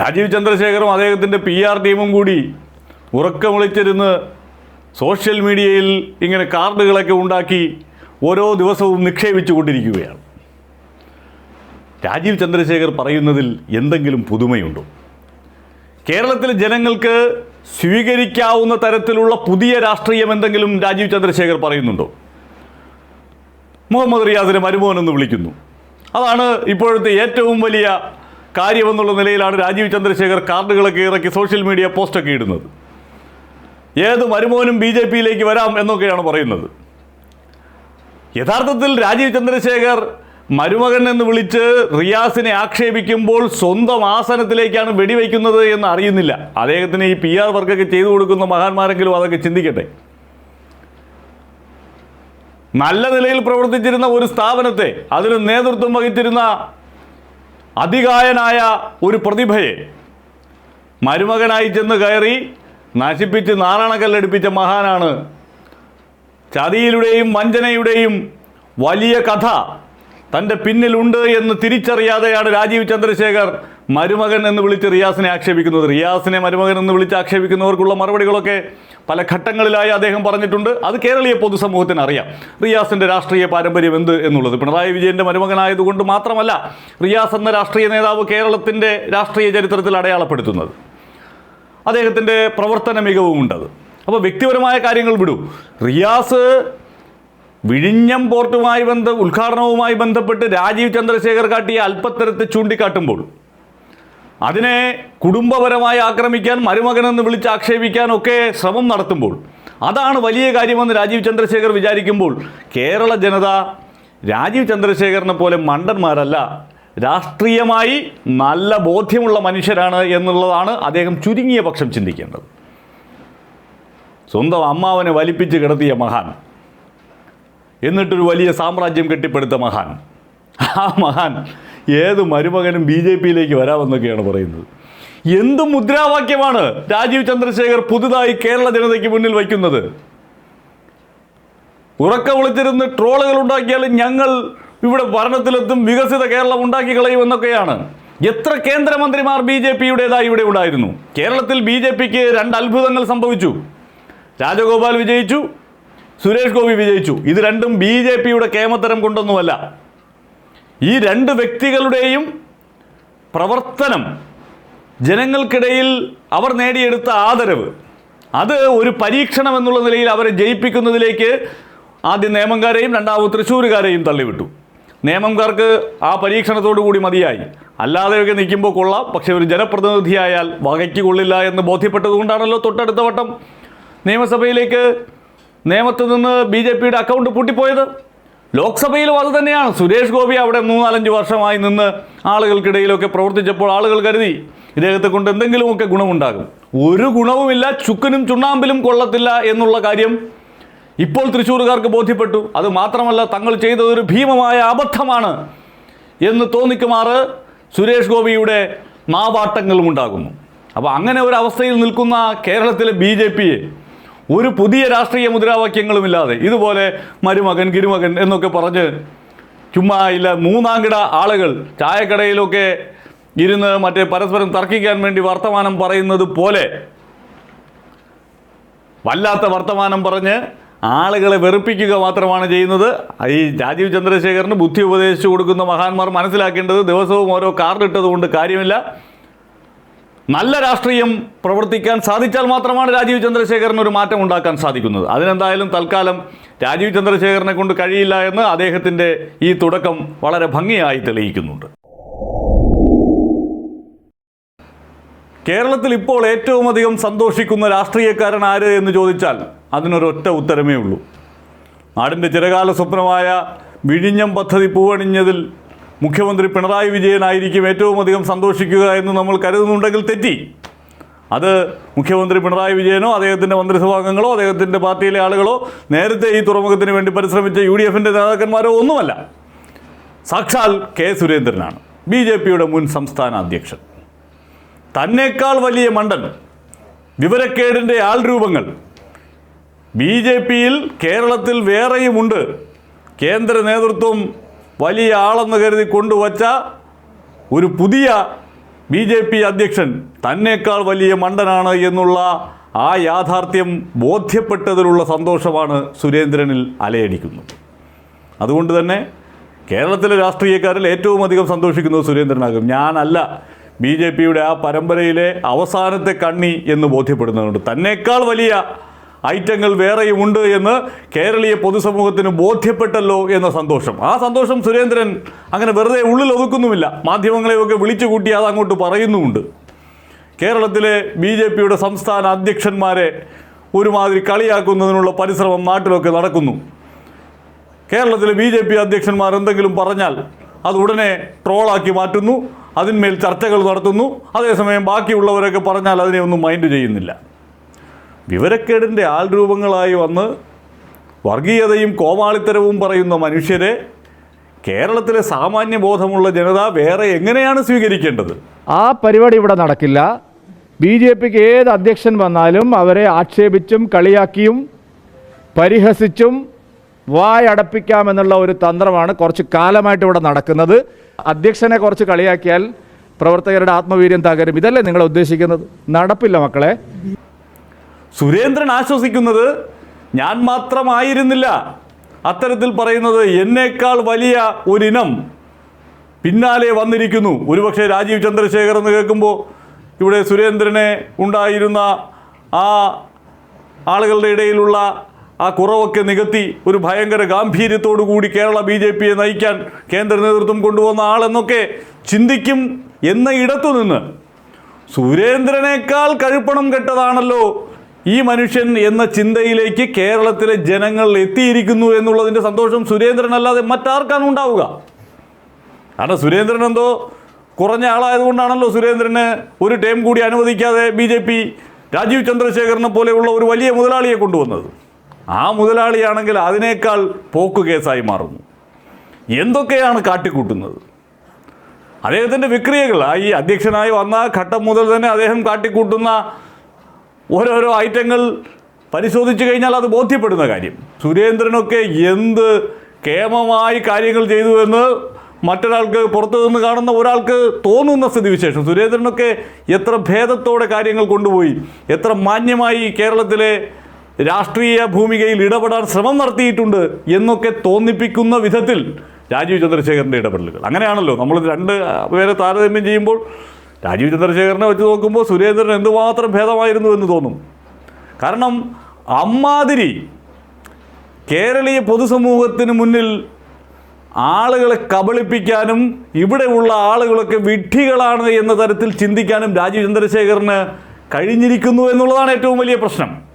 രാജീവ് ചന്ദ്രശേഖറും അദ്ദേഹത്തിന്റെ P R ടീമും കൂടി ഉറക്കം വിളിച്ചിരുന്ന് സോഷ്യൽ മീഡിയയിൽ ഇങ്ങനെ കാർഡുകളൊക്കെ ഉണ്ടാക്കി ഓരോ ദിവസവും നിക്ഷേപിച്ചു കൊണ്ടിരിക്കുകയാണ് രാജീവ് ചന്ദ്രശേഖർ പറയുന്നതിൽ എന്തെങ്കിലും പുതുമയുണ്ടോ? കേരളത്തിലെ ജനങ്ങൾക്ക് സ്വീകരിക്കാവുന്ന തരത്തിലുള്ള പുതിയ രാഷ്ട്രീയം എന്തെങ്കിലും രാജീവ് ചന്ദ്രശേഖർ പറയുന്നുണ്ടോ? മുഹമ്മദ് റിയാസിനെ മരുമോൻ എന്ന് വിളിക്കുന്നു. അതാണ് ഇപ്പോഴത്തെ ഏറ്റവും വലിയ കാര്യമെന്നുള്ള നിലയിലാണ് രാജീവ് ചന്ദ്രശേഖർ കാർഡുകളൊക്കെ ഇറക്കി സോഷ്യൽ മീഡിയ പോസ്റ്റൊക്കെ ഇടുന്നത്. ഏത് മരുമോനും ബി ജെ പിയിലേക്ക് വരാം എന്നൊക്കെയാണ് പറയുന്നത്. യഥാർത്ഥത്തിൽ രാജീവ് ചന്ദ്രശേഖർ മരുമകൻ എന്ന് വിളിച്ച് റിയാസിനെ ആക്ഷേപിക്കുമ്പോൾ സ്വന്തം ആസനത്തിലേക്കാണ് വെടിവെക്കുന്നത് എന്ന് അറിയുന്നില്ല. അദ്ദേഹത്തിന് ഈ പി ആർ വർക്കൊക്കെ ചെയ്തു കൊടുക്കുന്ന മഹാന്മാരെങ്കിലും അതൊക്കെ ചിന്തിക്കട്ടെ. നല്ല നിലയിൽ പ്രവർത്തിച്ചിരുന്ന ഒരു സ്ഥാപനത്തെ അതിന് നേതൃത്വം വഹിച്ചിരുന്ന അതികായനായ ഒരു പ്രതിഭയെ മരുമകനായി ചെന്ന് കയറി നശിപ്പിച്ച് നാരായണക്കല്ലടിപ്പിച്ച മഹാനാണ് ചതിയിലൂടെയും വഞ്ചനയുടെയും വലിയ കഥ. തന്റെ പിന്നിലുണ്ട് എന്ന് തിരിച്ചറിയാതെയാണ് രാജീവ് ചന്ദ്രശേഖർ മരുമകൻ എന്ന് വിളിച്ച് റിയാസിനെ ആക്ഷേപിക്കുന്നത്. റിയാസിനെ മരുമകൻ എന്ന് വിളിച്ച് ആക്ഷേപിക്കുന്നവർക്കുള്ള മറുപടികളൊക്കെ പല ഘട്ടങ്ങളിലായി അദ്ദേഹം പറഞ്ഞിട്ടുണ്ട്. അത് കേരളീയ പൊതുസമൂഹത്തിന് അറിയാം. റിയാസിന്റെ രാഷ്ട്രീയ പാരമ്പര്യം എന്ത് എന്നുള്ളത്. പിണറായി വിജയന്റെ മരുമകനായതുകൊണ്ട് മാത്രമല്ല റിയാസ് എന്ന രാഷ്ട്രീയ നേതാവ് കേരളത്തിന്റെ രാഷ്ട്രീയ ചരിത്രത്തിൽ അടയാളപ്പെടുത്തുന്നത്. അദ്ദേഹത്തിന്റെ പ്രവർത്തന മികവുമുണ്ടത് അപ്പോൾ വ്യക്തിപരമായ കാര്യങ്ങൾ വിടൂ. റിയാസ് വിഴിഞ്ഞം പോർട്ടുമായി ബന്ധ ഉദ്ഘാടനവുമായി ബന്ധപ്പെട്ട് രാജീവ് ചന്ദ്രശേഖർ കാട്ടിയ അല്പത്തരത്തെ ചൂണ്ടിക്കാട്ടുമ്പോൾ അതിനെ കുടുംബപരമായി ആക്രമിക്കാൻ മരുമകനെന്ന് വിളിച്ച് ആക്ഷേപിക്കാനൊക്കെ ശ്രമം നടത്തുമ്പോൾ അതാണ് വലിയ കാര്യമെന്ന് രാജീവ് ചന്ദ്രശേഖർ വിചാരിക്കുമ്പോൾ കേരള ജനത രാജീവ് ചന്ദ്രശേഖരനെ പോലെ മണ്ടന്മാരല്ല രാഷ്ട്രീയമായി നല്ല ബോധ്യമുള്ള മനുഷ്യരാണ് എന്നുള്ളതാണ് അദ്ദേഹം ചുരുങ്ങിയ പക്ഷം ചിന്തിക്കേണ്ടത്. സ്വന്തം അമ്മാവനെ വലിപ്പിച്ച് കിടത്തിയ മഹാൻ. എന്നിട്ടൊരു വലിയ സാമ്രാജ്യം കെട്ടിപ്പടുത്ത മഹാൻ. ആ മഹാൻ ഏത് മരുമകനും ബി ജെ പിയിലേക്ക് വരാമെന്നൊക്കെയാണ് പറയുന്നത്. എന്ത് മുദ്രാവാക്യമാണ് രാജീവ് ചന്ദ്രശേഖർ പുതുതായി കേരള ജനതയ്ക്ക് മുന്നിൽ വയ്ക്കുന്നത്? ഉറക്ക വിളിച്ചിരുന്ന് ട്രോളുകൾ ഉണ്ടാക്കിയാൽ ഞങ്ങൾ ഇവിടെ ഭരണത്തിലെത്തും വികസിത കേരളം ഉണ്ടാക്കി കളയുമെന്നൊക്കെയാണ് എത്ര കേന്ദ്രമന്ത്രിമാർ ബി ജെ പിയുടേതായി ഇവിടെ ഉണ്ടായിരുന്നു? കേരളത്തിൽ ബി ജെ പിക്ക് രണ്ട് അത്ഭുതങ്ങൾ സംഭവിച്ചു. രാജഗോപാൽ വിജയിച്ചു സുരേഷ് ഗോപി വിജയിച്ചു. ഇത് രണ്ടും ബി ജെ പിയുടെ കേമത്തരം കൊണ്ടൊന്നുമല്ല. ഈ രണ്ട് വ്യക്തികളുടെയും പ്രവർത്തനം ജനങ്ങൾക്കിടയിൽ അവർ നേടിയെടുത്ത ആദരവ് അത് ഒരു പരീക്ഷണം എന്നുള്ള നിലയിൽ അവരെ ജയിപ്പിക്കുന്നതിലേക്ക് ആദ്യം നേമംകാരെയും രണ്ടാമത് തൃശ്ശൂരുകാരെയും തള്ളിവിട്ടു. നേമംകാർക്ക് ആ പരീക്ഷണത്തോടു കൂടി മതിയായി. അല്ലാതെയൊക്കെ നിൽക്കുമ്പോൾ കൊള്ളാം പക്ഷേ ഒരു ജനപ്രതിനിധിയായാൽ വകയ്ക്ക് കൊള്ളില്ല എന്ന് ബോധ്യപ്പെട്ടതുകൊണ്ടാണല്ലോ തൊട്ടടുത്ത വട്ടം നിയമസഭയിലേക്ക് നിയമത്തിൽ നിന്ന് ബി ജെ പിയുടെ അക്കൗണ്ട് പൂട്ടിപ്പോയത്? ലോക്സഭയിലും അത് തന്നെയാണ്. സുരേഷ് ഗോപി അവിടെ മൂന്നാലഞ്ച് വർഷമായി നിന്ന് ആളുകൾക്കിടയിലൊക്കെ പ്രവർത്തിച്ചപ്പോൾ ആളുകൾ കരുതി ഇദ്ദേഹത്തെ കൊണ്ട് എന്തെങ്കിലുമൊക്കെ ഗുണമുണ്ടാകും. ഒരു ഗുണവുമില്ല ചുക്കനും ചുണ്ണാമ്പിലും കൊള്ളത്തില്ല എന്നുള്ള കാര്യം ഇപ്പോൾ തൃശ്ശൂർകാർക്ക് ബോധ്യപ്പെട്ടു. അത് മാത്രമല്ല തങ്ങൾ ചെയ്തത് ഒരു ഭീമമായ അബദ്ധമാണ് എന്ന് തോന്നിക്കുമാറ് സുരേഷ് ഗോപിയുടെ മാവാട്ടങ്ങളും ഉണ്ടാകുന്നു. അപ്പോൾ അങ്ങനെ ഒരു അവസ്ഥയിൽ നിൽക്കുന്ന കേരളത്തിലെ ബി ജെ പിയെ ഒരു പുതിയ രാഷ്ട്രീയ മുദ്രാവാക്യങ്ങളുമില്ലാതെ ഇതുപോലെ മരുമകൻ ഗിരുമകൻ എന്നൊക്കെ പറഞ്ഞ് ചുമ്മാ ഇല്ല മൂന്നാംകിട ആളുകൾ ചായക്കടയിലൊക്കെ ഇരുന്ന് മറ്റേ പരസ്പരം തർക്കിക്കാൻ വേണ്ടി വർത്തമാനം പറയുന്നത് പോലെ വല്ലാത്ത വർത്തമാനം പറഞ്ഞ് ആളുകളെ വെറുപ്പിക്കുക മാത്രമാണ് ചെയ്യുന്നത്. ഈ രാജീവ് ചന്ദ്രശേഖറിന് ബുദ്ധി ഉപദേശിച്ചു കൊടുക്കുന്ന മഹാന്മാർ മനസ്സിലാക്കേണ്ടത് ദിവസവും ഓരോ കാർഡ് ഇട്ടതുകൊണ്ട് കാര്യമില്ല. നല്ല രാഷ്ട്രീയം പ്രവർത്തിക്കാൻ സാധിച്ചാൽ മാത്രമാണ് രാജീവ് ചന്ദ്രശേഖരന് ഒരു മാറ്റം ഉണ്ടാക്കാൻ സാധിക്കുന്നത്. അതിനെന്തായാലും തൽക്കാലം രാജീവ് ചന്ദ്രശേഖരനെ കൊണ്ട് കഴിയില്ല എന്ന് അദ്ദേഹത്തിന്റെ ഈ തുടക്കം വളരെ ഭംഗിയായി തെളിയിക്കുന്നുണ്ട്. കേരളത്തിൽ ഇപ്പോൾ ഏറ്റവും അധികം സന്തോഷിക്കുന്ന രാഷ്ട്രീയക്കാരൻ ആര് എന്ന് ചോദിച്ചാൽ അതിനൊരൊറ്റ ഉത്തരമേ ഉള്ളൂ. നാടിന്റെ ചിരകാല സ്വപ്നമായ വിഴിഞ്ഞം പദ്ധതി പൂവണിഞ്ഞതിൽ മുഖ്യമന്ത്രി പിണറായി വിജയനായിരിക്കും ഏറ്റവും അധികം സന്തോഷിക്കുക എന്ന് നമ്മൾ കരുതുന്നുണ്ടെങ്കിൽ തെറ്റി. അത് മുഖ്യമന്ത്രി പിണറായി വിജയനോ അദ്ദേഹത്തിന്റെ മന്ത്രിസഭാംഗങ്ങളോ അദ്ദേഹത്തിന്റെ പാർട്ടിയിലെ ആളുകളോ നേരത്തെ ഈ തുറമുഖത്തിന് വേണ്ടി പരിശ്രമിച്ച യു ഡി എഫിന്റെ നേതാക്കന്മാരോ ഒന്നുമല്ല. സാക്ഷാൽ കെ സുരേന്ദ്രനാണ് ബി ജെ പിയുടെ മുൻ സംസ്ഥാന അധ്യക്ഷൻ. തന്നേക്കാൾ വലിയ മണ്ടൻ വിവരക്കേടിന്റെ ആൾ രൂപങ്ങൾ ബി ജെ പിയിൽ കേരളത്തിൽ വേറെയുമുണ്ട്. കേന്ദ്ര നേതൃത്വം വലിയ ആളെന്ന് കരുതി കൊണ്ടുവച്ച ഒരു പുതിയ ബി ജെ പി അധ്യക്ഷൻ തന്നേക്കാൾ വലിയ മണ്ടനാണ് എന്നുള്ള ആ യാഥാർത്ഥ്യം ബോധ്യപ്പെട്ടതിലുള്ള സന്തോഷമാണ് സുരേന്ദ്രനിൽ അലയടിക്കുന്നത്. അതുകൊണ്ട് തന്നെ കേരളത്തിലെ രാഷ്ട്രീയക്കാരിൽ ഏറ്റവും അധികം സന്തോഷിക്കുന്നത് സുരേന്ദ്രനാകും. ഞാനല്ല ബി ജെ പിയുടെ ആ പരമ്പരയിലെ അവസാനത്തെ കണ്ണി എന്ന് ബോധ്യപ്പെടുന്നതുകൊണ്ട് തന്നേക്കാൾ വലിയ ഐറ്റങ്ങൾ വേറെയും ഉണ്ട് എന്ന് കേരളീയ പൊതുസമൂഹത്തിന് ബോധ്യപ്പെട്ടല്ലോ എന്ന സന്തോഷം. ആ സന്തോഷം സുരേന്ദ്രൻ അങ്ങനെ വെറുതെ ഉള്ളിൽ ഒതുക്കുന്നുമില്ല. മാധ്യമങ്ങളെയൊക്കെ വിളിച്ചു കൂട്ടി അത് അങ്ങോട്ട് പറയുന്നുമുണ്ട്. കേരളത്തിലെ ബി ജെ പിയുടെ സംസ്ഥാന അധ്യക്ഷന്മാരെ ഒരുമാതിരി കളിയാക്കുന്നതിനുള്ള പരിശ്രമം നാട്ടിലൊക്കെ നടക്കുന്നു. കേരളത്തിലെ ബി ജെ പി അധ്യക്ഷന്മാർ എന്തെങ്കിലും പറഞ്ഞാൽ അത് ഉടനെ ട്രോളാക്കി മാറ്റുന്നു അതിന്മേൽ ചർച്ചകൾ നടത്തുന്നു അതേസമയം ബാക്കിയുള്ളവരൊക്കെ പറഞ്ഞാൽ അതിനെ ഒന്നും മൈൻഡ് ചെയ്യുന്നില്ല. വിവരക്കേടിന്റെ ആൾരൂപങ്ങളായി വന്ന് വർഗീയതയും കോമാളിത്തരവും പറയുന്ന മനുഷ്യരെ കേരളത്തിലെ സാമാന്യ ബോധമുള്ള ജനത വേറെ എങ്ങനെയാണ് സ്വീകരിക്കേണ്ടത്? ആ പരിപാടി ഇവിടെ നടക്കില്ല. ബി ജെ പിക്ക് ഏത് അധ്യക്ഷൻ വന്നാലും അവരെ ആക്ഷേപിച്ചും കളിയാക്കിയും പരിഹസിച്ചും വായടപ്പിക്കാമെന്നുള്ള ഒരു തന്ത്രമാണ് കുറച്ച് കാലമായിട്ട് ഇവിടെ നടക്കുന്നത്. അധ്യക്ഷനെ കുറച്ച് കളിയാക്കിയാൽ പ്രവർത്തകരുടെ ആത്മവീര്യം തകരും. ഇതല്ലേ നിങ്ങൾ ഉദ്ദേശിക്കുന്നത്? നടപ്പില്ല മക്കളെ. സുരേന്ദ്രൻ ആശ്വസിക്കുന്നത് ഞാൻ മാത്രമായിരുന്നില്ല. അത്തരത്തിൽ പറയുന്നത് എന്നേക്കാൾ വലിയ ഒരിനം പിന്നാലെ വന്നിരിക്കുന്നു. ഒരുപക്ഷെ രാജീവ് ചന്ദ്രശേഖർ എന്ന് കേൾക്കുമ്പോൾ ഇവിടെ സുരേന്ദ്രനെ ഉണ്ടായിരുന്ന ആ ആളുകളുടെ ഇടയിലുള്ള ആ കുറവൊക്കെ നികത്തി ഒരു ഭയങ്കര ഗാംഭീര്യത്തോടു കൂടി കേരള ബി ജെ പിയെ നയിക്കാൻ കേന്ദ്ര നേതൃത്വം കൊണ്ടുവന്ന ആളെന്നൊക്കെ ചിന്തിക്കും എന്ന ഇടത്തുനിന്ന്. സുരേന്ദ്രനേക്കാൾ കഴുപ്പണം കെട്ടതാണല്ലോ ഈ മനുഷ്യൻ എന്ന ചിന്തയിലേക്ക് കേരളത്തിലെ ജനങ്ങൾ എത്തിയിരിക്കുന്നു എന്നുള്ളതിന്റെ സന്തോഷം സുരേന്ദ്രനല്ലാതെ മറ്റാർക്കാണ് ഉണ്ടാവുക? കാരണം സുരേന്ദ്രൻ എന്തോ കുറഞ്ഞ ആളായതുകൊണ്ടാണല്ലോ സുരേന്ദ്രന് ഒരു ടേം കൂടി അനുവദിക്കാതെ ബി ജെ പി രാജീവ് ചന്ദ്രശേഖരനെ പോലെയുള്ള ഒരു വലിയ മുതലാളിയെ കൊണ്ടുവന്നത്. ആ മുതലാളിയാണെങ്കിൽ അതിനേക്കാൾ പോക്ക് കേസായി മാറുന്നു. എന്തൊക്കെയാണ് കാട്ടിക്കൂട്ടുന്നത്? അദ്ദേഹത്തിന്റെ വിക്രിയകൾ ഈ അധ്യക്ഷനായി വന്ന ഘട്ടം മുതൽ തന്നെ അദ്ദേഹം കാട്ടിക്കൂട്ടുന്ന ഓരോരോ ഐറ്റങ്ങൾ പരിശോധിച്ചു കഴിഞ്ഞാൽ അത് ബോധ്യപ്പെടുന്ന കാര്യം. സുരേന്ദ്രനൊക്കെ എന്ത് കേമമായി കാര്യങ്ങൾ ചെയ്തു എന്ന് മറ്റൊരാൾക്ക് പുറത്തു നിന്ന് കാണുന്ന ഒരാൾക്ക് തോന്നുന്ന സ്ഥിതിവിശേഷം. സുരേന്ദ്രനൊക്കെ എത്ര ഭേദത്തോടെ കാര്യങ്ങൾ കൊണ്ടുപോയി എത്ര മാന്യമായി കേരളത്തിലെ രാഷ്ട്രീയ ഭൂമികയിൽ ഇടപെടാൻ ശ്രമം നടത്തിയിട്ടുണ്ട് എന്നൊക്കെ തോന്നിപ്പിക്കുന്ന വിധത്തിൽ രാജീവ് ചന്ദ്രശേഖരന്റെ ഇടപെടലുകൾ. അങ്ങനെയാണല്ലോ നമ്മൾ രണ്ട് പേരെ താരതമ്യം ചെയ്യുമ്പോൾ രാജീവ് ചന്ദ്രശേഖരനെ വെച്ച് നോക്കുമ്പോൾ സുരേന്ദ്രൻ എന്തുമാത്രം ഭേദമായിരുന്നു എന്ന് തോന്നും. കാരണം അമ്മാതിരി കേരളീയ പൊതുസമൂഹത്തിന് മുന്നിൽ ആളുകളെ കബളിപ്പിക്കാനും ഇവിടെയുള്ള ആളുകളൊക്കെ വിഡ്ഢികളാണ് എന്ന തരത്തിൽ ചിന്തിക്കാനും രാജീവ് ചന്ദ്രശേഖരന് കഴിഞ്ഞിരിക്കുന്നു എന്നുള്ളതാണ് ഏറ്റവും വലിയ പ്രശ്നം.